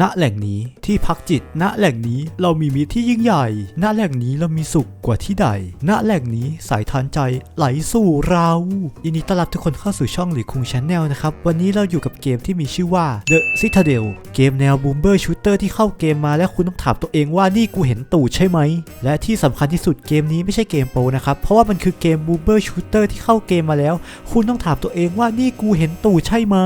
ณแหล่งนี้ที่พักจิต ณแหล่งนี้เรามีมิตรที่ยิ่งใหญ่ ณแหล่งนี้เรามีสุขกว่าที่ใด ณแหล่งนี้สายทานใจไหลสู่เรายินดีต้อนรับทุกคนเข้าสู่ช่องหรือคุงชแนลนะครับ วันนี้เราอยู่กับเกมที่มีชื่อว่า The Citadel เกมแนวบูมเบอร์ชูเตอร์ที่เข้าเกมมาและคุณต้องถามตัวเองว่านี่กูเห็นตูดใช่ไหม และที่สำคัญที่สุดเกมนี้ไม่ใช่เกมโปรนะครับ เพราะว่ามันคือเกมบูมเบอร์ชูเตอร์ที่เข้าเกมมาแล้ว คุณต้องถามตัวเองว่านี่กูเห็นตูดใช่ไหม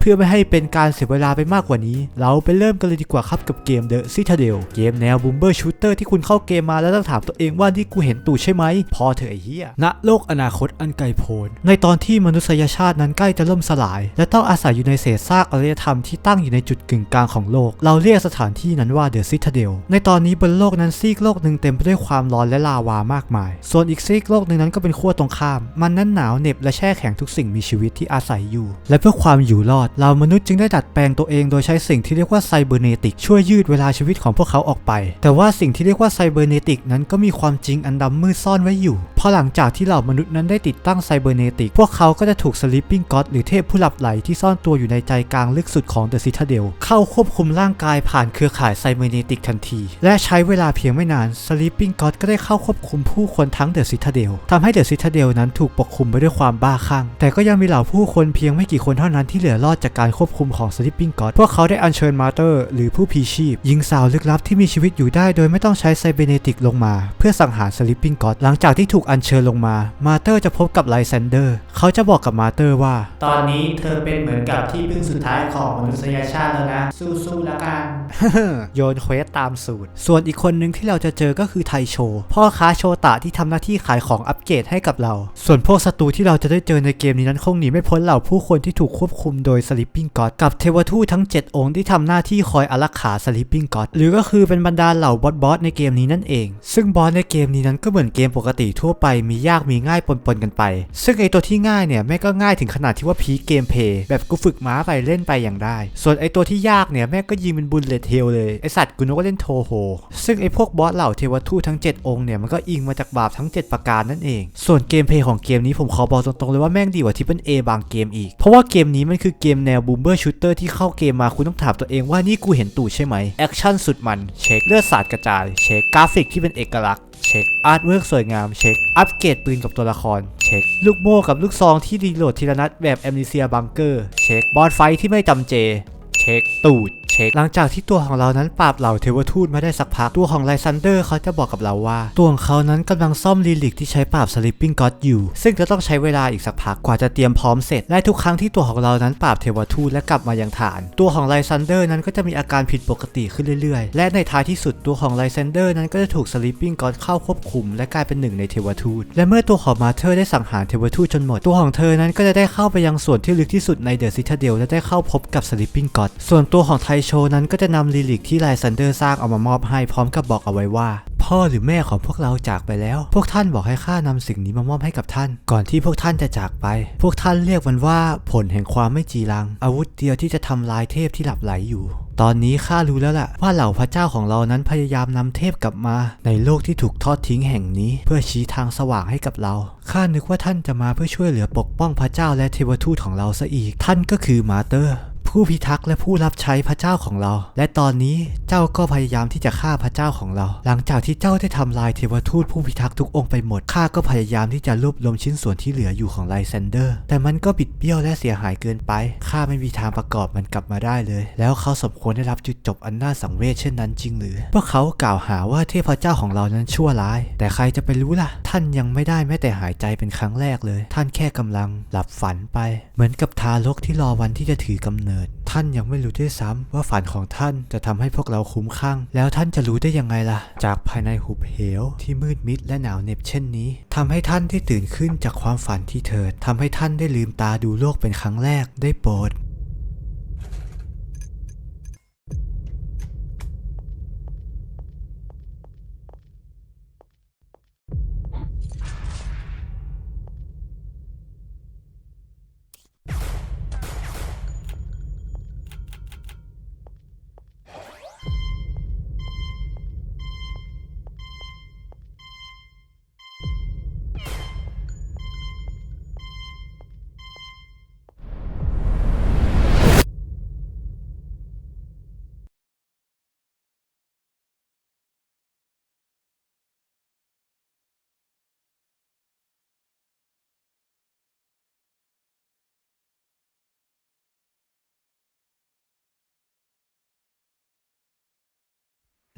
เพื่อไม่ให้เป็นการเสียเวลาไปมากกว่านี้ เราไปเริ่มกันเลยดีกว่าครับกับเกม The Citadel เกมแนวบูมเบอร์ชูเตอร์ที่คุณเข้าเกมมาแล้วต้องถามตัวเองว่านี่กูเห็นตูดใช่ไหม พอเถอะไอ้เหี้ยณโลกอนาคตอันไกลโพ้นในตอนที่มนุษยชาตินั้นใกล้จะล่มสลาย และต้องอาศัยอยู่ในเศษซากอารยธรรมที่ตั้งอยู่ในจุดกึ่งกลางของโลก เราเรียกสถานที่นั้นว่า The Citadel ในตอนนี้บนโลกนั้นซีกโลกหนึ่งเต็มไปด้วยความร้อนและลาวามากมาย ส่วนอีกซีกโลกหนึ่งนั้นก็เป็นขั้วตรงข้าม มันนั้นหนาวเหน็บและแช่แข็งทุกสิ่งมีชีวิตที่อาศัยอยู่ และเพื่อความอยู่รอด เรามนุษย์จึงได้ดัดแปลงตัวเองโดยใช้สิ่งที่เรียกว่าไซเบอร์เนติกช่วยยืดเวลาชีวิตของพวกเขาออกไป แต่ว่าสิ่งที่เรียกว่าไซเบอร์เนติกนั้นก็มีความจริงอันดำมืดซ่อนไว้อยู่ พอหลังจากที่เหล่ามนุษย์นั้นได้ติดตั้งไซเบอร์เนติก พวกเขาก็จะถูกสลิปปิ้งก็อดหรือเทพผู้หลับไหลที่ซ่อนตัวอยู่ในใจกลางลึกสุดของเดอะซิทาเดลเข้าควบคุมร่างกายผ่านเครือข่ายไซเบอร์เนติกทันที และใช้เวลาเพียงไม่นานสลิปปิ้งก็อดก็ได้เข้าควบคุมผู้คนทั้งเดอะซิทาเดลทำให้เดอะซิทาเดลนั้นถูกปกคลุมไปด้วยความบ้าคลั่งแต่ก็ยังมีเหล่าผู้คนเพียงไม่กี่คนเท่านั้นที่เหลือรอดจากการควบคุมของสลิปปิ้งก็อดพวกเขาได้อัญเชิญมาเตอร์หรือผู้พีชีพหญิงสาวลึกลับที่มีชีวิตอยู่ได้โดยไม่ต้องใช้ไซเบอร์เนติกลงมา เพื่อสังหารสลิปปิ้งก็อดหลังจากที่ถูกอัญเชิญลงมา มาเตอร์จะพบกับไลแซนเดอร์ เขาจะบอกกับมาเตอร์ว่า ตอนนี้เธอเป็นเหมือนกับที่พึ่งสุดท้ายของมนุษยชาติแล้วนะ สู้ๆแล้วกันโยนเควสตามสูตร ส่วนอีกคนหนึ่งที่เราจะเจอก็คือไทโช พ่อค้าโชตะที่ทำหน้าที่ขายของอัปเกรดให้กับเรา ส่วนพวกศัตรูที่เราจะได้เจอในเกมนี้นั้นคงหนีไม่พ้นเหล่าผู้คนที่ถูกควบคุมโดยสลิปปิ้งก็อดกับเทวทูตทั้ง 7 องค์ที่ทำหน้าที่คอยอารักขาสลิปปิ้งก็อดหรือก็คือเป็นบรรดาเหล่าบอสบอสในเกมนี้นั่นเอง ซึ่งบอสในเกมนี้นั้นก็เหมือนเกมปกติทั่วไปมียากมีง่ายปนๆกันไป ซึ่งไอตัวที่ง่ายเนี่ยแม่งก็ง่ายถึงขนาดที่ว่าพีเกมเพย์แบบกูฝึกม้าไปเล่นไปอย่างได้ ส่วนไอตัวที่ยากเนี่ยแม่งก็ยิงเป็นบุลเลตเทลเลยไอสัตว์กูนึกว่าเล่นโทโฮซึ่งไอพวกบอสเหล่าเทวทูตทั้ง 7 องค์เนี่ยมันก็อิงมาจากบาปทั้ง 7 ประการนั่นเอง ส่วนเกมเพย์ของเกมนี้ผมขอบอกตรงๆเลยว่าแม่งดีกว่าที่เป็นเอบางเกมอีก เพราะว่าเกมนี้มันคือเกมแนวบูมเบอร์ชูเตอร์ที่เข้าเกมมาคุณต้องถามตัวเองว่านี่กูเห็นตู่ใช่ไหมแอคชั่นสุดมันเช็คเลือดสาดกระจายเช็คกราฟิกที่เป็นเอกลักษณ์เช็คอาร์ตเวิร์กสวยงามเช็คอัปเกรดปืนกับตัวละครเช็คลูกโม่กับลูกซองที่รีโหลดทีละนัดแบบแอมนิเซียบังเกอร์เช็คบอสไฟที่ไม่จำเจ เช็คตูด ช็ค หลังจากที่ตัวของเรานั้นปราบเหล่าเทวทูตมาได้สักพัก ตัวของไลซันเดอร์เขาจะบอกกับเราว่า ตัวของเขานั้นกำลังซ่อมลีลิกที่ใช้ปราบสลิปปิ้งก็อดอยู่ ซึ่งจะต้องใช้เวลาอีกสักพักกว่าจะเตรียมพร้อมเสร็จ และทุกครั้งที่ตัวของเรานั้นปราบเทวทูตและกลับมายังฐาน ตัวของไลซันเดอร์นั้นก็จะมีอาการผิดปกติขึ้นเรื่อยๆ และในท้ายที่สุดตัวของไลซันเดอร์นั้นก็จะถูกสลิปปิ้งก็อดเข้าควบคุมและกลายเป็นหนึ่งในเทวทูต และเมื่อตัวของมาเธอร์ได้สังหารเทวทูตจนหมด ตัวของเธอนั้นก็จะได้เข้าไปยังส่วนที่ลึกที่สุดในเดอะซิทาเดลและได้เข้าพบกับสลิปปิ้งก็อดส่วนตัวของไทโชนั้นก็จะนำลีลิกที่ไลซันเดอร์สร้างเอามามอบให้พร้อมกับบอกเอาไว้ว่าพ่อหรือแม่ของพวกเราจากไปแล้ว พวกท่านบอกให้ข้านำสิ่งนี้มามอบให้กับท่าน ก่อนที่พวกท่านจะจากไป พวกท่านเรียกมันว่าผลแห่งความไม่จีรัง อาวุธเดียวที่จะทำลายเทพที่หลับไหลอยู่ ตอนนี้ข้ารู้แล้วล่ะ ว่าเหล่าพระเจ้าของเรานั้นพยายามนำเทพกลับมา ในโลกที่ถูกทอดทิ้งแห่งนี้ เพื่อชี้ทางสว่างให้กับเรา ข้านึกว่าท่านจะมาเพื่อช่วยเหลือปกป้องพระเจ้าและเทวทูตของเราซะอีก ท่านก็คือมาเตอร์ ผู้พิทักษ์และผู้รับใช้พระเจ้าของเรา และตอนนี้เจ้าก็พยายามที่จะฆ่าพระเจ้าของเรา หลังจากที่เจ้าได้ทำลายเทวทูตผู้พิทักษ์ทุกองค์ไปหมดข้าก็พยายามที่จะรวบรวมชิ้นส่วนที่เหลืออยู่ของไลแซนเดอร์ แต่มันก็บิดเบี้ยวและเสียหายเกินไปข้าไม่มีทางประกอบมันกลับมาได้เลย แล้วเขาสมควรได้รับจุดจบอันน่าสังเวชเช่นนั้นจริงหรือพวกเขากล่าวหาว่าเทพเจ้าของเรานั้นชั่วร้าย แต่ใครจะไปรู้ล่ะ ท่านยังไม่ได้แม้แต่หายใจเป็นครั้งแรกเลย ท่านแค่กำลังหลับฝันไป เหมือนกับทารกที่รอวันที่จะถือกำเนิด ท่านยังไม่รู้ด้วยซ้ำว่าฝันของท่านจะทำให้พวกเราคุ้มข้าง แล้วท่านจะรู้ได้ยังไงล่ะ จากภายในหุบเหวที่มืดมิดและหนาวเหน็บเช่นนี้ทำให้ท่านได้ตื่นขึ้นจากความฝันที่เถิดทำให้ท่านได้ลืมตาดูโลกเป็นครั้งแรกได้โปรด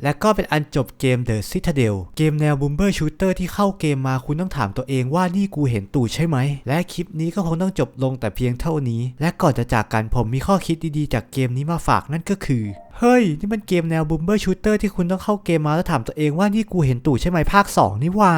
และก็เป็นอันจบเกม The Citadel เกมแนวบูมเบอร์ชูเตอร์ที่เข้าเกมมาคุณต้องถามตัวเองว่านี่กูเห็นตู่ใช่ไหม และคลิปนี้ก็คงต้องจบลงแต่เพียงเท่านี้ และก่อนจะจากกันผมมีข้อคิดดีๆ จากเกมนี้มาฝากนั่นก็คือ เฮ้ย นี่มันเกมแนวบูมเบอร์ชูเตอร์ที่คุณต้องเข้าเกมมาแล้วถามตัวเองว่านี่กูเห็นตู่ใช่ไหมภาค 2 นี่ว่า